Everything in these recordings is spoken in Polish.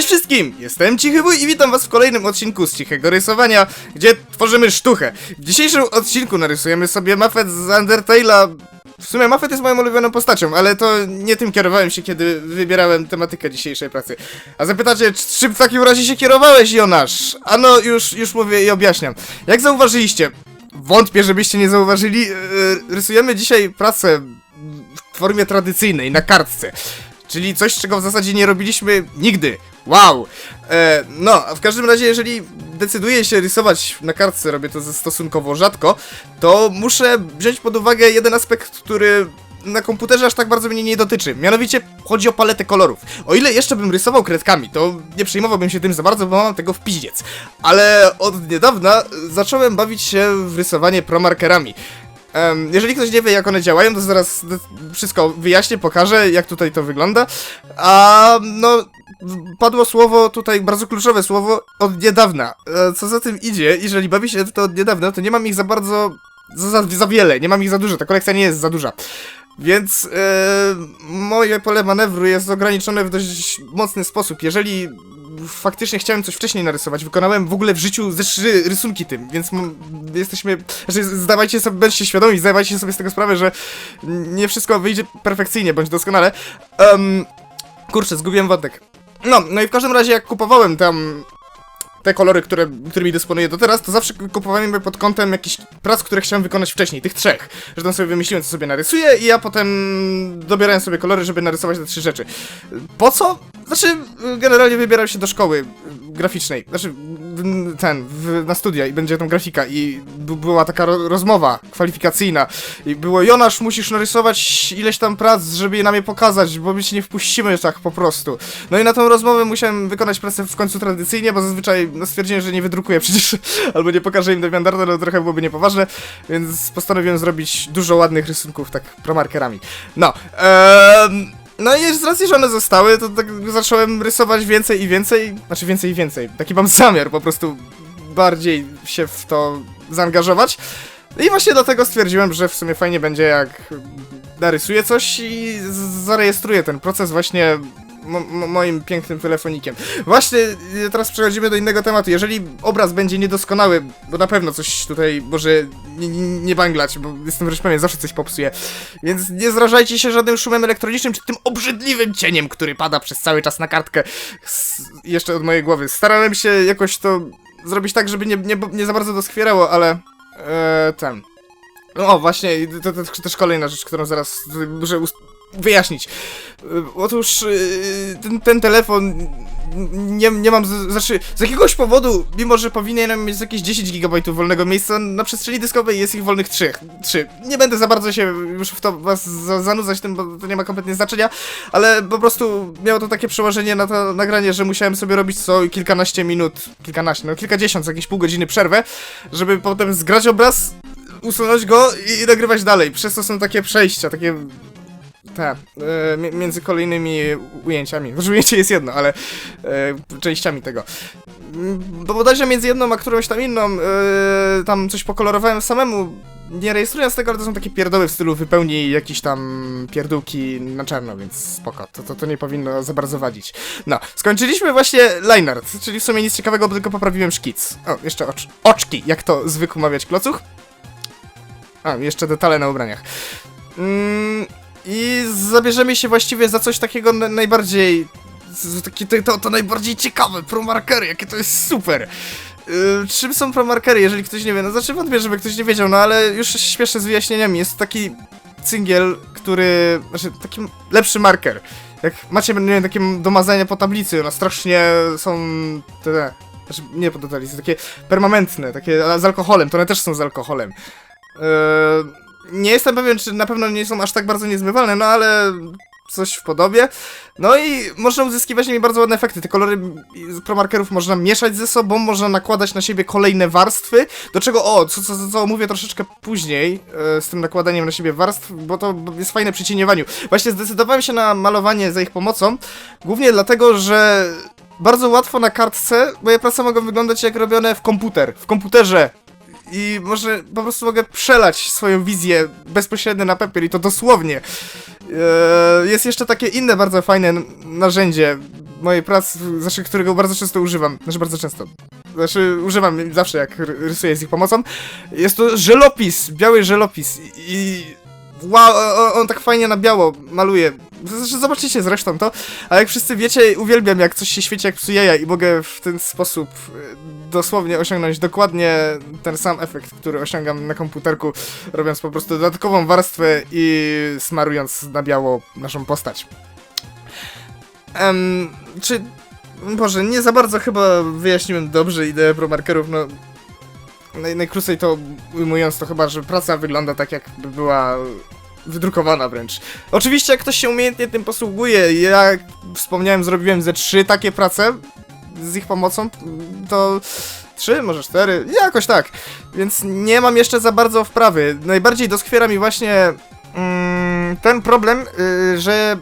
Cześć wszystkim! Jestem Cichy Wuj i witam was w kolejnym odcinku z Cichego Rysowania, gdzie tworzymy sztuchę. W dzisiejszym odcinku narysujemy sobie Mafet z Undertale'a. W sumie Mafet jest moją ulubioną postacią, ale to nie tym kierowałem się, kiedy wybierałem tematykę dzisiejszej pracy. A zapytacie, czy- czym w takim razie się kierowałeś, Jonasz? Ano, już, już mówię i objaśniam. Jak zauważyliście, wątpię, żebyście nie zauważyli, yy, rysujemy dzisiaj pracę w formie tradycyjnej, na kartce. Czyli coś, czego w zasadzie nie robiliśmy nigdy. Wow! E, no, a w każdym razie, jeżeli decyduję się rysować na kartce, robię to stosunkowo rzadko, to muszę wziąć pod uwagę jeden aspekt, który na komputerze aż tak bardzo mnie nie dotyczy. Mianowicie chodzi o paletę kolorów. O ile jeszcze bym rysował kredkami, to nie przejmowałbym się tym za bardzo, bo mam tego w piździec. Ale od niedawna zacząłem bawić się w rysowanie promarkerami. Em, jeżeli ktoś nie wie, jak one działają, to zaraz wszystko wyjaśnię, pokażę, jak tutaj to wygląda. A no, padło słowo tutaj, bardzo kluczowe słowo, od niedawna. E, co za tym idzie, jeżeli bawi się to od niedawna, to nie mam ich za bardzo, za, za, za wiele, nie mam ich za dużo, ta kolekcja nie jest za duża. Więc e, moje pole manewru jest ograniczone w dość mocny sposób. Jeżeli faktycznie chciałem coś wcześniej narysować, wykonałem w ogóle w życiu trzy rysunki tym, więc jesteśmy. Znaczy, zdawajcie sobie, bądźcie świadomi, zdawajcie sobie z tego sprawę, że nie wszystko wyjdzie perfekcyjnie bądź doskonale. Um, kurczę, zgubiłem wątek. No, no i w każdym razie, jak kupowałem tam te kolory, które, którymi dysponuję do teraz, to zawsze kupowałem je pod kątem jakichś prac, które chciałem wykonać wcześniej, tych trzech. Że tam sobie wymyśliłem, co sobie narysuję i ja potem dobierałem sobie kolory, żeby narysować te trzy rzeczy. Po co? Znaczy, generalnie wybierałem się do szkoły graficznej, znaczy ten, w, na studia i będzie tam grafika i była taka ro rozmowa kwalifikacyjna i było Jonasz, musisz narysować ileś tam prac, żeby je nam je pokazać, bo my cię nie wpuścimy tak po prostu. No i na tą rozmowę musiałem wykonać pracę w końcu tradycyjnie, bo zazwyczaj no, stwierdziłem, że nie wydrukuję przecież, albo nie pokażę im deviandarda, no trochę byłoby niepoważne, więc postanowiłem zrobić dużo ładnych rysunków tak promarkerami. No, em, no i z racji, że one zostały, to tak zacząłem rysować więcej i więcej, znaczy więcej i więcej. Taki mam zamiar po prostu bardziej się w to zaangażować. I właśnie dlatego stwierdziłem, że w sumie fajnie będzie jak narysuję coś i zarejestruję ten proces właśnie moim pięknym telefonikiem. Właśnie y, teraz przechodzimy do innego tematu. Jeżeli obraz będzie niedoskonały, bo na pewno coś tutaj może nie, banglać, bo jestem wręcz pewien, zawsze coś popsuje. Więc nie zrażajcie się żadnym szumem elektronicznym, czy tym obrzydliwym cieniem, który pada przez cały czas na kartkę s- jeszcze od mojej głowy. Starałem się jakoś to zrobić tak, żeby nie, nie, nie za bardzo doskwierało, ale e, ten. No o, właśnie, to, to, też kolejna rzecz, którą zaraz muszę wyjaśnić. Y, Otóż y, ten, ten telefon nie, nie mam, z, znaczy z jakiegoś powodu, mimo że powinienem mieć jakieś 10 GB wolnego miejsca, na przestrzeni dyskowej jest ich wolnych 3. 3. Nie będę za bardzo się już w to was za, zanudzać tym, bo to nie ma kompletnie znaczenia, ale po prostu miało to takie przełożenie na to nagranie, że musiałem sobie robić co kilkanaście minut, kilkanaście, no kilkadziesiąt, jakieś pół godziny przerwę, żeby potem zgrać obraz, usunąć go i nagrywać dalej. Przez to są takie przejścia, takie te, mi- między kolejnymi ujęciami. Może ujęcie jest jedno, ale e, częściami tego. Mm, Bo bodajże między jedną a którąś tam inną e, tam coś pokolorowałem samemu. Nie rejestrując tego, ale to są takie pierdoły w stylu wypełnij jakieś tam pierdółki na czarno, więc spoko. To, to, to nie powinno za bardzo wadzić. No, skończyliśmy właśnie line art, czyli w sumie nic ciekawego, bo tylko poprawiłem szkic. O, jeszcze ocz oczki, jak to zwykł mawiać klocuch. A, jeszcze detale na ubraniach. Mm, I zabierzemy się właściwie za coś takiego na- najbardziej. Takie, to, to, najbardziej ciekawe, promarkery, jakie to jest super. Yy, czym są promarkery, jeżeli ktoś nie wie? No znaczy wątpię, żeby ktoś nie wiedział, no ale już śpieszę z wyjaśnieniami. Jest taki cyngiel, który. Znaczy taki lepszy marker. Jak macie, nie wiem, takie do mazania po tablicy, no strasznie są te. znaczy nie po tablicy, takie permanentne, takie z alkoholem, to one też są z alkoholem. Yy, nie jestem pewien, czy na pewno nie są aż tak bardzo niezmywalne, no ale coś w podobie. No i można uzyskiwać nimi bardzo ładne efekty. Te kolory promarkerów można mieszać ze sobą, można nakładać na siebie kolejne warstwy, do czego, o, co, co, co mówię troszeczkę później e, z tym nakładaniem na siebie warstw, bo to jest fajne przy cieniowaniu. Właśnie zdecydowałem się na malowanie za ich pomocą, głównie dlatego, że bardzo łatwo na kartce moje prace mogą wyglądać jak robione w komputer, w komputerze. I może po prostu mogę przelać swoją wizję bezpośrednio na papier i to dosłownie. Eee, jest jeszcze takie inne bardzo fajne narzędzie, mojej pracy, znaczy którego bardzo często używam, znaczy bardzo często, znaczy używam zawsze jak ry- rysuję z ich pomocą, jest to żelopis, biały żelopis i- wow, on, tak fajnie na biało maluje. Znaczy, zobaczycie zresztą to, a jak wszyscy wiecie, uwielbiam jak coś się świeci jak psu jaja i mogę w ten sposób y, dosłownie osiągnąć dokładnie ten sam efekt, który osiągam na komputerku, robiąc po prostu dodatkową warstwę i smarując na biało naszą postać. Em, czy... Boże, nie za bardzo chyba wyjaśniłem dobrze ideę promarkerów, no... Naj, najkrócej to ujmując to chyba, że praca wygląda tak jakby była wydrukowana wręcz. Oczywiście jak ktoś się umiejętnie tym posługuje, ja jak wspomniałem zrobiłem ze trzy takie prace z ich pomocą, to trzy, może cztery, jakoś tak. Więc nie mam jeszcze za bardzo wprawy. Najbardziej doskwiera mi właśnie mm, ten problem, y, że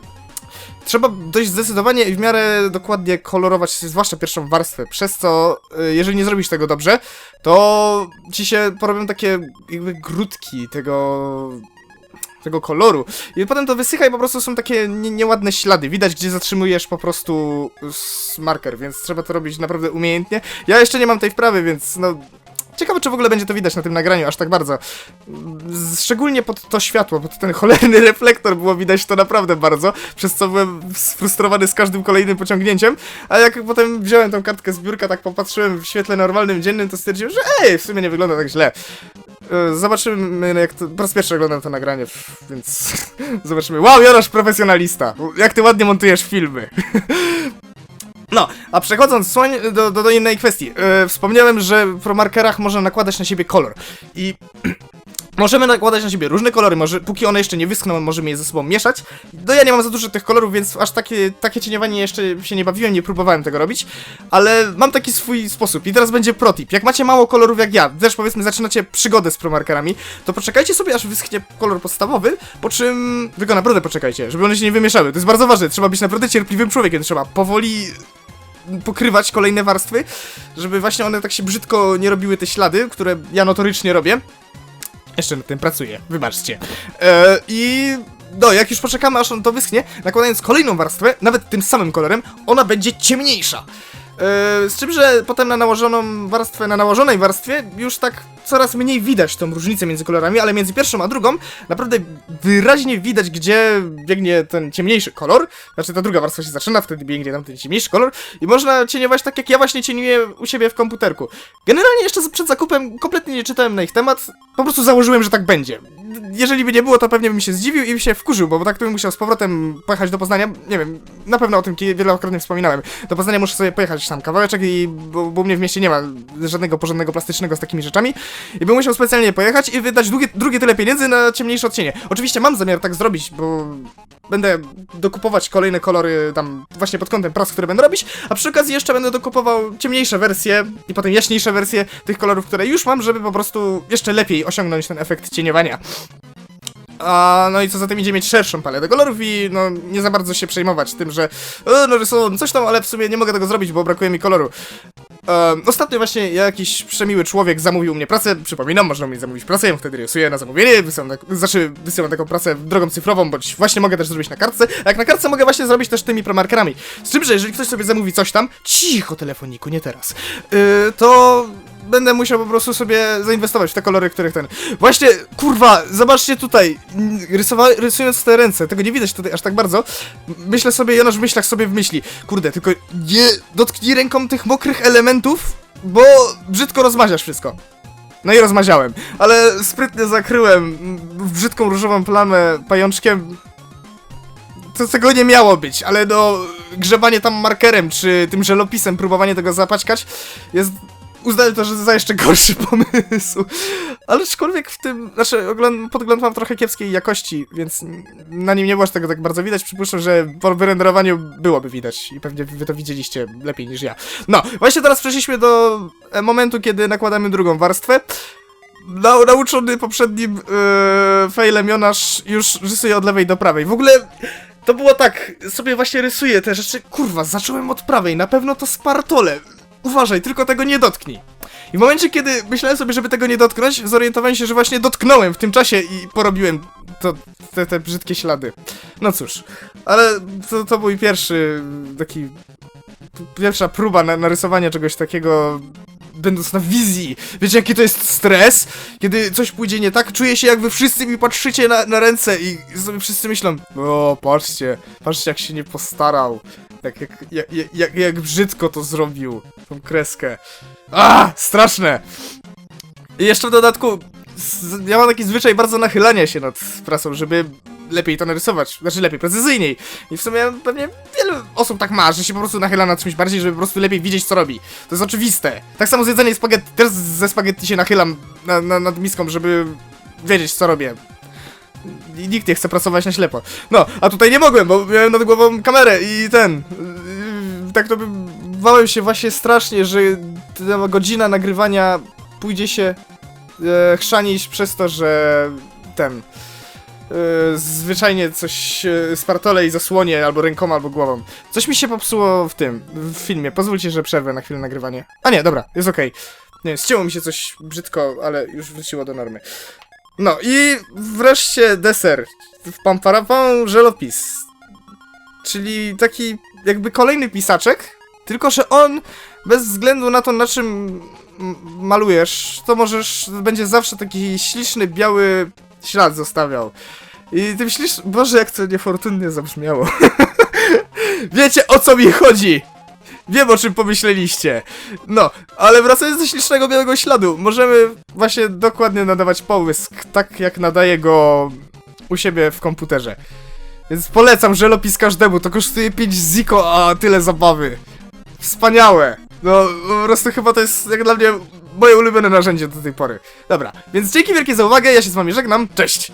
trzeba dość zdecydowanie i w miarę dokładnie kolorować zwłaszcza pierwszą warstwę, przez co y, jeżeli nie zrobisz tego dobrze, to ci się porobią takie jakby grudki tego tego koloru. I potem to wysycha i po prostu są takie nie, nieładne ślady. Widać, gdzie zatrzymujesz po prostu marker, więc trzeba to robić naprawdę umiejętnie. Ja jeszcze nie mam tej wprawy, więc no... Ciekawe, czy w ogóle będzie to widać na tym nagraniu aż tak bardzo. Szczególnie pod to światło, pod ten cholerny reflektor było widać to naprawdę bardzo, przez co byłem sfrustrowany z każdym kolejnym pociągnięciem, a jak potem wziąłem tą kartkę z biurka, tak popatrzyłem w świetle normalnym, dziennym, to stwierdziłem, że ej, w sumie nie wygląda tak źle. E, Zobaczymy, jak to. Po raz pierwszy oglądam to nagranie, więc zobaczymy. Wow, Jorosz, profesjonalista! Jak ty ładnie montujesz filmy. No, a przechodząc słoń do, do, do innej kwestii. E, wspomniałem, że w promarkerach można nakładać na siebie kolor. I możemy nakładać na siebie różne kolory, może póki one jeszcze nie wyschną, możemy je ze sobą mieszać. No ja nie mam za dużo tych kolorów, więc aż takie, takie cieniowanie jeszcze się nie bawiłem, nie próbowałem tego robić, ale mam taki swój sposób i teraz będzie protip. Jak macie mało kolorów jak ja, też powiedzmy zaczynacie przygodę z promarkerami, to poczekajcie sobie aż wyschnie kolor podstawowy, po czym... Tylko naprawdę poczekajcie, żeby one się nie wymieszały. To jest bardzo ważne, trzeba być naprawdę cierpliwym człowiekiem, trzeba powoli pokrywać kolejne warstwy, żeby właśnie one tak się brzydko nie robiły te ślady, które ja notorycznie robię. Jeszcze nad tym pracuję, wybaczcie. E, I no, jak już poczekamy, aż on to wyschnie, nakładając kolejną warstwę, nawet tym samym kolorem, ona będzie ciemniejsza. E, z czym, że potem na nałożoną warstwę, na nałożonej warstwie już tak coraz mniej widać tą różnicę między kolorami, ale między pierwszą a drugą naprawdę wyraźnie widać, gdzie biegnie ten ciemniejszy kolor. Znaczy ta druga warstwa się zaczyna, wtedy biegnie tam ten ciemniejszy kolor i można cieniować tak, jak ja właśnie cieniuję u siebie w komputerku. Generalnie jeszcze przed zakupem kompletnie nie czytałem na ich temat, po prostu założyłem, że tak będzie. Jeżeli by nie było, to pewnie bym się zdziwił i się wkurzył, bo tak to bym musiał z powrotem pojechać do Poznania. Nie wiem, na pewno o tym wielokrotnie wspominałem. Do Poznania muszę sobie pojechać tam kawałeczek i bo, bo u mnie w mieście nie ma żadnego porządnego plastycznego z takimi rzeczami. I bym musiał specjalnie pojechać i wydać drugie, drugie tyle pieniędzy na ciemniejsze odcienie. Oczywiście mam zamiar tak zrobić, bo będę dokupować kolejne kolory tam właśnie pod kątem prac, które będę robić, a przy okazji jeszcze będę dokupował ciemniejsze wersje i potem jaśniejsze wersje tych kolorów, które już mam, żeby po prostu jeszcze lepiej osiągnąć ten efekt cieniowania. A, no i co za tym idzie mieć szerszą paletę kolorów i no nie za bardzo się przejmować tym, że e, no rysowałem coś tam, ale w sumie nie mogę tego zrobić, bo brakuje mi koloru. Um, ostatnio właśnie jakiś przemiły człowiek zamówił mnie pracę, przypominam, można mi zamówić pracę, ja wtedy rysuję na zamówienie, wysyłam, tak, znaczy wysyłam taką pracę drogą cyfrową, bądź właśnie mogę też zrobić na kartce, a jak na kartce mogę właśnie zrobić też tymi promarkerami. Z tym, że jeżeli ktoś sobie zamówi coś tam, cicho telefoniku, nie teraz, yy, to będę musiał po prostu sobie zainwestować w te kolory, których ten... Właśnie, kurwa, zobaczcie tutaj, rysowa... rysując te ręce, tego nie widać tutaj aż tak bardzo, myślę sobie, Jonasz w myślach sobie w myśli, kurde, tylko nie dotknij ręką tych mokrych elementów, bo brzydko rozmaziasz wszystko. No i rozmaziałem, ale sprytnie zakryłem brzydką różową plamę pajączkiem. To tego nie miało być, ale no, grzebanie tam markerem czy tym żelopisem, próbowanie tego zapaćkać jest uznałem to, że za jeszcze gorszy pomysł. Ale aczkolwiek w tym, znaczy ogląd, podgląd mam trochę kiepskiej jakości, więc na nim nie było tego tak bardzo widać. Przypuszczam, że po wyrenderowaniu byłoby widać i pewnie wy to widzieliście lepiej niż ja. No, właśnie teraz przeszliśmy do e, momentu, kiedy nakładamy drugą warstwę. Nau nauczony poprzednim yy, failem Jonasz już rysuje od lewej do prawej. W ogóle to było tak, sobie właśnie rysuję te rzeczy. Kurwa, zacząłem od prawej, na pewno to spartole. Uważaj, tylko tego nie dotknij. I w momencie, kiedy myślałem sobie, żeby tego nie dotknąć, zorientowałem się, że właśnie dotknąłem w tym czasie i porobiłem to, te, te brzydkie ślady. No cóż, ale to, to mój pierwszy taki pierwsza próba na, narysowania czegoś takiego będąc na wizji. Wiecie jaki to jest stres? Kiedy coś pójdzie nie tak, czuję się jak wy wszyscy mi patrzycie na, na ręce i sobie wszyscy myślą o, patrzcie, patrzcie jak się nie postarał. Jak, jak, jak, jak, jak, jak brzydko to zrobił, tą kreskę. A, straszne! I jeszcze w dodatku, z- ja mam taki zwyczaj bardzo nachylania się nad prasą, żeby lepiej to narysować, znaczy lepiej, precyzyjniej. I w sumie pewnie wiele osób tak ma, że się po prostu nachyla nad czymś bardziej, żeby po prostu lepiej widzieć co robi. To jest oczywiste. Tak samo z jedzeniem spaghetti, też ze spaghetti się nachylam na, na, nad miską, żeby wiedzieć co robię. Nikt nie chce pracować na ślepo. No, a tutaj nie mogłem, bo miałem nad głową kamerę i ten... Yy, tak to by... Bałem się właśnie strasznie, że ta godzina nagrywania pójdzie się e, chrzanić przez to, że ten... E, zwyczajnie coś e, spartole i zasłonie albo rękoma, albo głową. Coś mi się popsuło w tym, w filmie. Pozwólcie, że przerwę na chwilę nagrywanie. A nie, dobra, jest okej. Nie, ścięło mi się coś brzydko, ale już wróciło do normy. No i wreszcie deser. Pamparapam żelopis. Czyli taki jakby kolejny pisaczek, tylko że on bez względu na to na czym malujesz, to możesz, będzie zawsze taki śliczny, biały ślad zostawiał. I tym ślicznym, Boże jak to niefortunnie zabrzmiało. Wiecie o co mi chodzi! Wiem o czym pomyśleliście. No, ale wracając do ślicznego białego śladu, możemy właśnie dokładnie nadawać połysk, tak jak nadaje go u siebie w komputerze. Więc polecam żelopis każdemu, to kosztuje 5 ziko, a tyle zabawy. Wspaniałe. No, po prostu chyba to jest jak dla mnie moje ulubione narzędzie do tej pory. Dobra, więc dzięki wielkie za uwagę, ja się z wami żegnam, cześć!